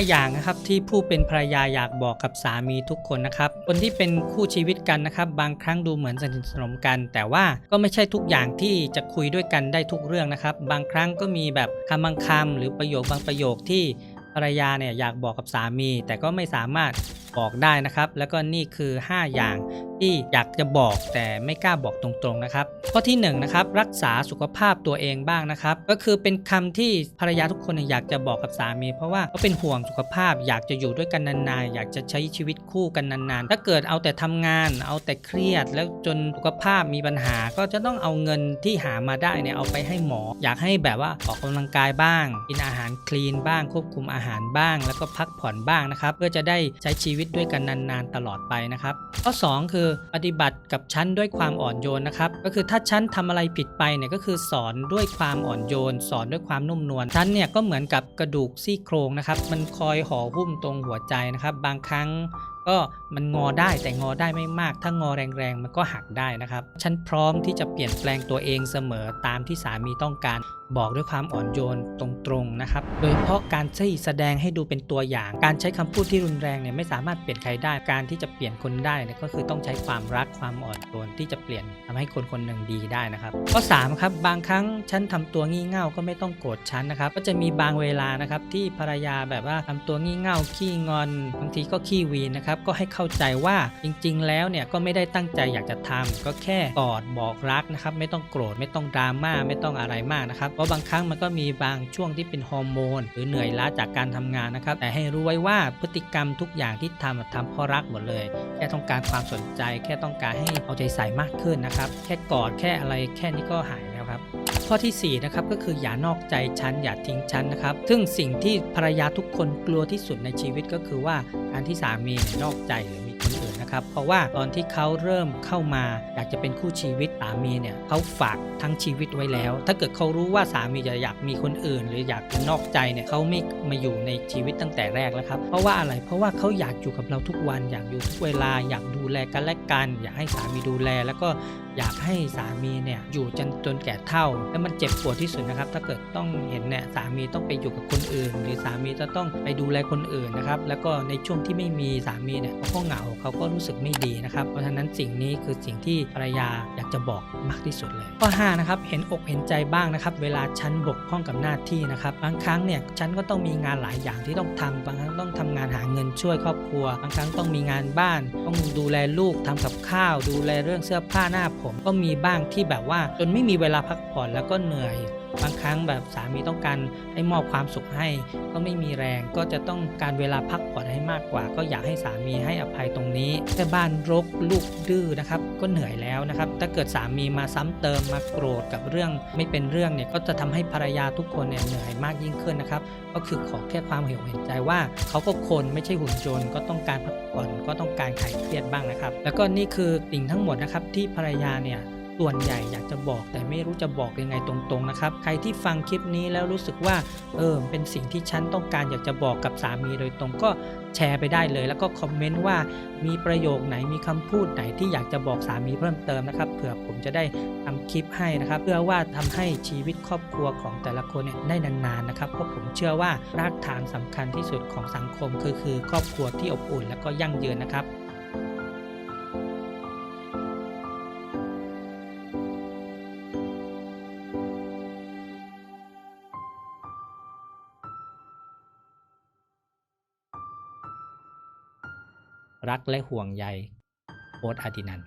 5 อย่างนะครับที่ผู้เป็นภรรยาอยากบอกกับสามีทุกคนนะครับคนที่เป็นคู่ชีวิตกันนะครับ บางครั้งดูเหมือนสนิทสนมกัน แต่ว่าก็ไม่ใช่ทุกอย่างที่จะคุยด้วยกันได้ทุกเรื่องนะครับ บางครั้งก็มีแบบคำบางคำหรือประโยคบางประโยคที่ภรรยาเนี่ยอยากบอกกับสามี แต่ก็ไม่สามารถบอกได้นะครับ แล้วก็นี่คือ 5 อย่างที่อยากจะบอกแต่ไม่กล้าบอกตรงๆนะครับ ข้อที่1นงนะครับรักษาสุขภาพตัวเองบ้างนะครับ ก็คือเป็นคำที่ภรรยาทุกคนอยากจะบอกกับสามี เพราะว่าเขาเป็นห่วงสุขภาพ อยากจะอยู่ด้วยกันนานๆอยากจะใช้ชีวิตคู่กันนานๆ ถ้าเกิดเอาแต่ทำงาน เอาแต่เครียด แล้วจนสุขภาพมีปัญหา ก็จะต้องเอาเงินที่หามาได้เนี่ยเอาไปให้หมอ อยากให้แบบว่าออกกำลังกายบ้าง กินอาหารคลีนบ้างควบคุมอาหารบ้าง แล้วก็พักผ่อนบ้างนะครับเพื่อจะได้ใช้ชีวิตด้วยกันนานๆตลอดไปนะครับ ข้อ 2 คือปฏิบัติกับชั้นด้วยความอ่อนโยนนะครับ ก็คือถ้าชั้นทำอะไรผิดไปเนี่ยก็คือสอนด้วยความอ่อนโยน สอนด้วยความนุ่มนวลชั้นเนี่ยก็เหมือนกับกระดูกซี่โครงนะครับ มันคอยห่อหุ้มตรงหัวใจนะครับ บางครั้ง ก็มันงอได้แต่งอได้ไม่มาก ถ้างอแรงๆ มันก็หักได้นะครับ ฉันพร้อมที่จะเปลี่ยนแปลงตัวเองเสมอตามที่สามีต้องการ บอกด้วยความอ่อนโยนตรงๆนะครับ โดยเฉพาะการที่แสดงให้ดูเป็นตัวอย่าง การใช้คำพูดที่รุนแรงเนี่ยไม่สามารถเปลี่ยนใครได้ การที่จะเปลี่ยนคนได้เนี่ยก็คือต้องใช้ความรักความอ่อนโยนที่จะเปลี่ยนทำให้คนคนหนึ่งดีได้นะครับข้อ3ครับบางครั้งฉันทำตัวงี่เง่าก็ไม่ต้องโกรธฉันนะครับ ก็จะมีบางเวลานะครับที่ภรรยาแบบว่าทำตัวงี่เง่าขี้งอนบางทีก็ขี้วีนนะครับก็ให้เข้าใจว่าจริง ๆ แล้วเนี่ยก็ไม่ได้ตั้งใจอยากจะทำก็แค่กอดบอกรักนะครับไม่ต้องโกรธไม่ต้องดราม่าไม่ต้องอะไรมากนะครับเพราะบางครั้งมันก็มีบางช่วงที่เป็นฮอร์โมนหรือเหนื่อยล้าจากการทำงานนะครับแต่ให้รู้ไว้ว่าพฤติกรรมทุกอย่างที่ทำทำเพราะรักหมดเลย แค่ต้องการความสนใจ แค่ต้องการให้เอาใจใส่มากขึ้นนะครับ แค่กอดแค่อะไรแค่นี้ก็หายแล้วครับ ข้อทีสี่4นะครับก็คืออย่านอกใจฉันอย่าทิ้งฉันนะครับ ซึ่งสิ่งที่ภรรยาทุกคนกลัวที่สุดในชีวิตก็คือว่า การที่สามีเนี่ยนอกใจหรือมีคนอื่นนะครับ เพราะว่าตอนที่เขาเริ่มเข้ามาอยากจะเป็นคู่ชีวิตสามีเนี่ยเขาฝากทั้งชีวิตไว้แล้ว ถ้าเกิดเขารู้ว่าสามีจะอยากมีคนอื่น หรืออยากนอกใจเนี่ยเขาไม่มาอยู่ในชีวิตตั้งแต่แรกแล้วครับ เพราะว่าอะไร เพราะว่าเขาอยากอยู่กับเราทุกวัน อยากอยู่ทุกเวลา อยากดูแลกันและกัน อยากให้สามีดูแล แล้วก็ อยากให้สามีเนี่ยอยู่จนจนแก่เฒ่า แล้วมันเจ็บปวดที่สุดนะครับ ถ้าเกิดต้องเห็นเนี่ยสามีต้องไปอยู่กับคนอื่น หรือสามีจะต้องไปดูแลคนอื่นนะครับ แล้วก็ในช่วงที่ไม่มีสามีเนี่ยเขาก็เหงาเขาก็รู้สึกไม่ดีนะครับ เพราะฉะนั้นสิ่งนี้คือสิ่งที่ภรรยาอยากจะบอกมากที่สุดเลยข้อ5นะครับเห็นอกเห็นใจบ้างนะครับ เวลาฉันบกพร่องกับหน้าที่นะครับบางครั้งเนี่ยฉันก็ต้องมีงานหลายอย่างที่ต้องทำบางครั้งต้องทำงานหาเงินช่วยครอบครัว บางครั้งต้องมีงานบ้าน ต้องดูแลลูกทำกับข้าว ดูแลเรื่องเสื้อผ้าหน้าผมก็มีบ้างที่แบบว่าจนไม่มีเวลาพักผ่อนแล้วก็เหนื่อย บางครั้งแบบสามีต้องการให้มอบความสุขให้ ก็ไม่มีแรงก็จะต้องการเวลาพักผ่อนให้มากกว่า ก็อยากให้สามีให้อภัยตรงนี้แค่บ้านรกลูกดื้อนะครับก็เหนื่อยแล้วนะครับ ถ้าเกิดสามีมาซ้ำเติมมาโกรธกับเรื่องไม่เป็นเรื่องเนี่ยก็จะทำให้ภรรยาทุกคนเนี่ยเหนื่อยมากยิ่งขึ้นนะครับก็คือขอแค่ความเห็นเห็นใจว่าเขาก็คนไม่ใช่หุ่นยนต์ก็ต้องการพักผ่อนก็ต้องการคลายเครียดบ้างนะครับ แล้วก็นี่คือสิ่งทั้งหมดนะครับที่ภรรยาเนี่ยส่วนใหญ่อยากจะบอกแต่ไม่รู้จะบอกยังไงตรงๆนะครับ ใครที่ฟังคลิปนี้แล้วรู้สึกว่าเออเป็นสิ่งที่ฉันต้องการอยากจะบอกกับสามีโดยตรงก็แชร์ไปได้เลย แล้วก็คอมเมนต์ว่ามีประโยคไหนมีคำพูดไหนที่อยากจะบอกสามีเพิ่มเติมนะครับเผื่อผมจะได้ทำคลิปให้นะครับ เพื่อว่าทำให้ชีวิตครอบครัวของแต่ละคนเนี่ยได้นานๆนะครับเพราะผมเชื่อว่ารากฐานสำคัญที่สุดของสังคมคือคือครอบครัวที่อบอุ่น และก็ยั่งยืนนะครับ รักและห่วงใยโอ๊ตอาดินันท์